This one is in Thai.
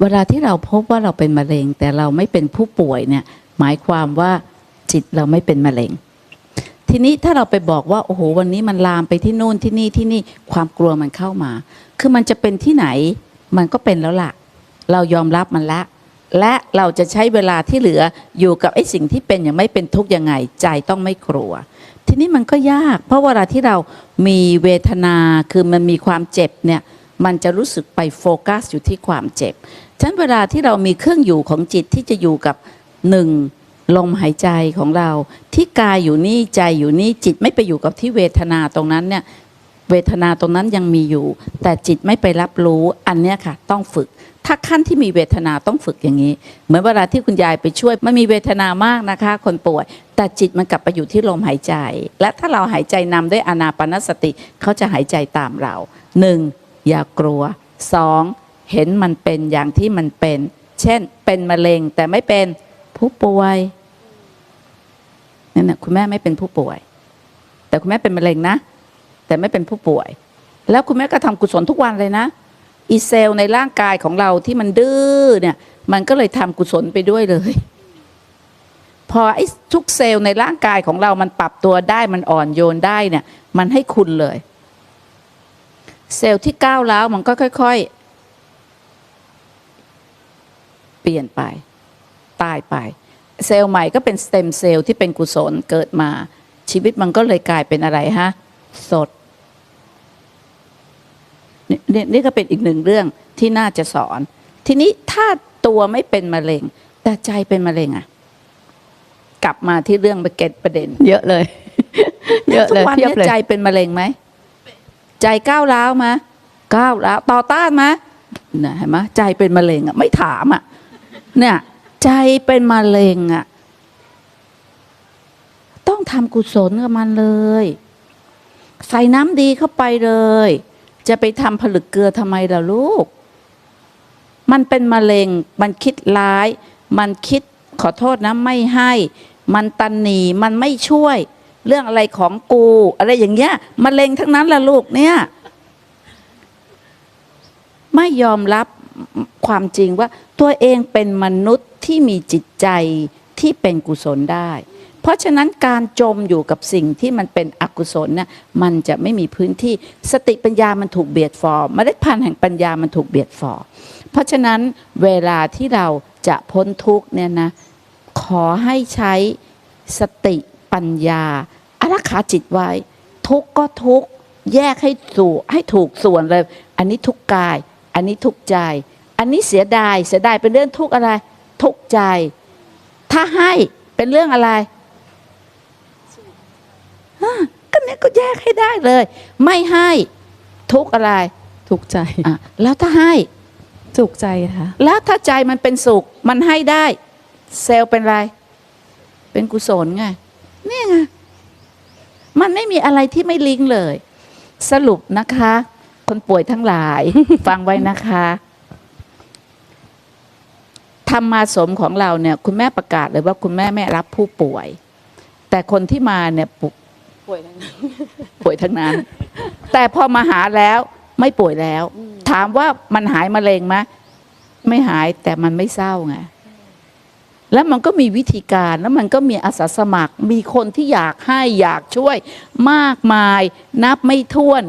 เวลาที่เราพบว่าเราเป็นมะเร็ง แต่เราไม่เป็นผู้ป่วยเนี่ยหมายความว่าจิตเราไม่เป็นมะเร็ง ทีนี้ถ้าเราไปบอกว่าโอ้โหวันนี้มันลามไปที่นู่นที่นี่ที่นี่ความกลัวมันเข้ามา คือมันจะเป็นที่ไหนมันก็เป็นแล้วล่ะ เรายอมรับมันละ และเราจะใช้เวลาที่เหลืออยู่กับไอ้สิ่งที่เป็นอย่างไม่เป็นทุกข์ยังไง ใจต้องไม่กลัว ทีนี้มันก็ยาก เพราะเวลาที่เรามีเวทนาคือมันมีความเจ็บเนี่ย มันจะรู้สึกไปโฟกัสอยู่ที่ความเจ็บฉะนั้นเวลาที่เรามีเครื่องอยู่ของจิตที่จะอยู่กับหนึ่งลมหายใจของเรา ที่กายอยู่นี่ใจอยู่นี่จิตไม่ไปอยู่กับที่เวทนาตรงนั้นเนี่ยเวทนาตรงนั้นยังมีอยู่ แต่จิตไม่ไปรับรู้อันเนี้ยค่ะ ต้องฝึก ถ้าขั้นที่มีเวทนาต้องฝึกอย่างนี้ เหมือนเวลาที่คุณยายไปช่วยมันมีเวทนามากนะคะ คนป่วย แต่จิตมันกลับไปอยู่ที่ลมหายใจ และถ้าเราหายใจนำด้วยอานาปนสติเขาจะหายใจตามเราหนึ่ง อย่ากลัวสองเห็นมันเป็นอย่างที่มันเป็น เช่นเป็นมะเร็งแต่ไม่เป็นผู้ป่วยนั่นนะคุณแม่ไม่เป็นผู้ป่วย แต่คุณแม่เป็นมะเร็งนะ แต่ไม่เป็นผู้ป่วย แล้วคุณแม่ก็ทำกุศลทุกวันเลยนะอีเซลในร่างกายของเราที่มันดื้อเนี่ย มันก็เลยทำกุศลไปด้วยเลย พอไอ้ทุกเซลล์ในร่างกายของเรามันปรับตัวได้มันอ่อนโยนได้เนี่ย มันให้คุณเลย เซลล์ที่ก้าวร้าวมันก็ค่อย ๆ เปลี่ยนไป ตายไป เซลล์ใหม่ก็เป็นสเต็มเซลล์ที่เป็นกุศลเกิดมา ชีวิตมันก็เลยกลายเป็นอะไรฮะ สดนนี่นี่ก็เป็นอีกหนึ่งเรื่องที่น่าจะสอน ทีนี้ถ้าตัวไม่เป็นมะเร็ง แต่ใจเป็นมะเร็งอะกลับมาที่เรื่องเก็ตประเด็น เยอะเลย เยอะทุเลกยวันเพียบนี้เลยใจเป็นมะเร็งไหม ใจก้าวร้าวไหมก้าวร้าวต่อต้านไหมเนี่ยเห็นไหมใจเป็นมะเร็งอะไม่ถามอะเนี่ยใจเป็นมะเร็งอะต้องทำกุศลกับมันเลย ใส่น้ำดีเข้าไปเลย จะไปทำผลึกเกลือทำไมล่ะลูก มันเป็นมะเร็ง มันคิดร้าย มันคิดขอโทษนะไม่ให้ มันตันหนีมันไม่ช่วย เรื่องอะไรของกู อะไรอย่างเงี้ยมะเร็งทั้งนั้นละลูกเนี่ย ไม่ยอมรับความจริงว่า ตัวเองเป็นมนุษย์ที่มีจิตใจที่เป็นกุศลได้ เพราะฉะนั้นการจมอยู่กับสิ่งที่มันเป็นอกุศลเนี่ยมันจะไม่มีพื้นที่สติปัญญามันถูกเบียดฟอร์เมล็ดพันธุ์แห่งปัญญามันถูกเบียดฟอร์เพราะฉะนั้นเวลาที่เราจะพ้นทุกเนี่ยนะ ขอให้ใช้สติ ปัญญาอารักขาจิตไว้ ทุกข์ก็ทุกข์แยกให้สู่ให้ถูกส่วนเลย อันนี้ทุกข์กาย อันนี้ทุกข์ใจ อันนี้เสียดายเสียดายเป็นเรื่องทุกข์อะไร ทุกข์ใจ ถ้าให้เป็นเรื่องอะไรฮะก็เนี่ยก็แยกให้ได้เลย ไม่ให้ทุกข์อะไรถูกใจอะแล้วถ้าให้ถูกใจค่ะ แล้วถ้าใจมันเป็นสุข มันให้ได้ เซลล์เป็นไร เป็นกุศลไง นี่ไงมันไม่มีอะไรที่ไม่ลิงก์เลย สรุปนะคะ คนป่วยทั้งหลาย ฟังไว้นะคะธรรมาสมของเราเนี่ย คุณแม่ประกาศเลยว่าคุณแม่ไม่รับผู้ป่วย แต่คนที่มาเนี่ยป่วยป่วยทั้งนั้นป่วยทั้งนั้น แต่พอมาหาแล้วไม่ป่วยแล้ว ถามว่ามันหายมะเร็งไหมไม่หายแต่มันไม่เศร้าไง แล้วมันก็มีวิธีการแล้วมันก็มีอาสาสมัคร มีคนที่อยากให้อยากช่วยมากมาย นับไม่ถ้วน